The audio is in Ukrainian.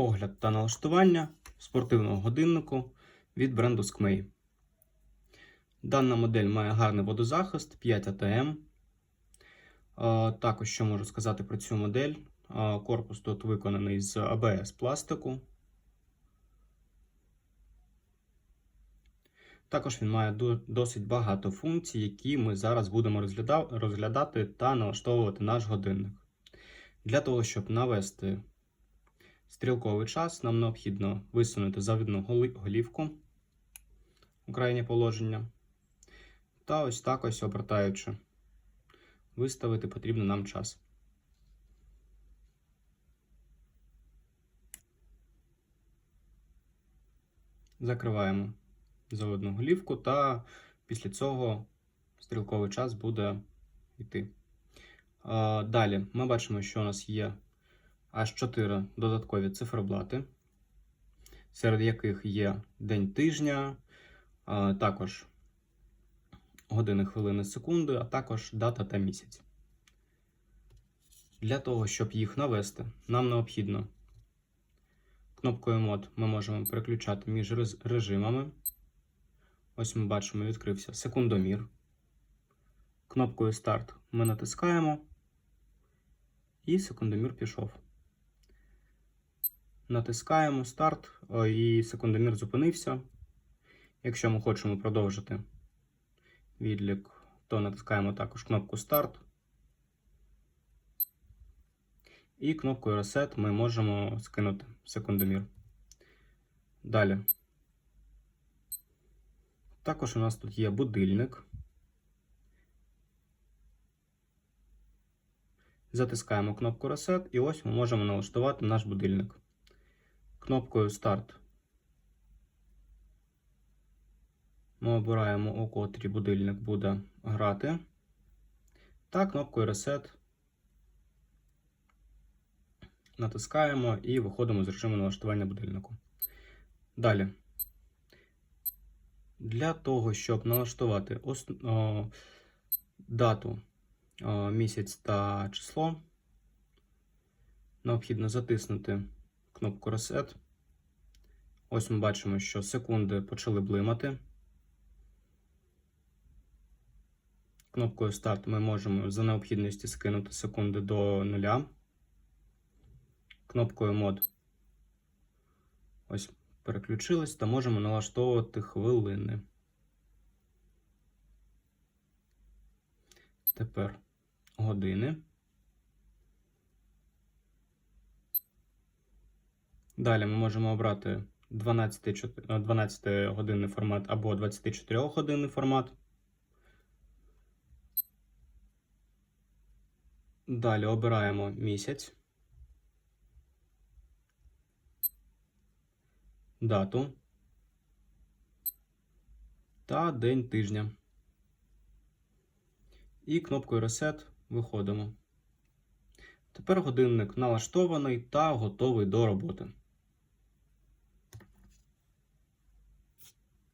Огляд та налаштування спортивного годиннику від бренду Skmei. Дана модель має гарний водозахист 5 ATM. Е, Також, що можу сказати про цю модель, корпус тут виконаний з ABS пластику. Також він має досить багато функцій, які ми зараз будемо розглядати та налаштовувати наш годинник. Для того, щоб навести стрілковий час, нам необхідно висунути завідну голівку у крайнє положення. Та ось так ось обертаючи, виставити потрібно нам час. Закриваємо заводну голівку, та після цього стрілковий час буде йти. Далі ми бачимо, що у нас є аж 4 додаткові циферблати, серед яких є день тижня, також години, хвилини, секунди, а також дата та місяць. Для того, щоб їх навести, нам необхідно кнопкою мод ми можемо переключати між режимами. Ось ми бачимо, відкрився секундомір. Кнопкою старт ми натискаємо, і секундомір пішов. Натискаємо старт, і секундомір зупинився. Якщо ми хочемо продовжити відлік, то натискаємо також кнопку старт. І кнопкою Reset ми можемо скинути секундомір. Далі. Також у нас тут є будильник. Затискаємо кнопку Reset і ось ми можемо налаштувати наш будильник. Кнопкою Старт ми обираємо, у котрій будильник буде грати. Та кнопкою Reset натискаємо і виходимо з режиму налаштування будильнику. Далі. Для того, щоб налаштувати о, дату, о, місяць та число, необхідно затиснути кнопку Reset. Ось ми бачимо, що секунди почали блимати. Кнопкою Старт ми можемо за необхідності скинути секунди до нуля. Кнопкою мод ось переключились та можемо налаштовувати хвилини. Тепер години. Далі ми можемо обрати 12, 12 годинний формат або 24 годинний формат. Далі обираємо місяць. дату та день тижня. І кнопкою Reset виходимо. Тепер годинник налаштований та готовий до роботи.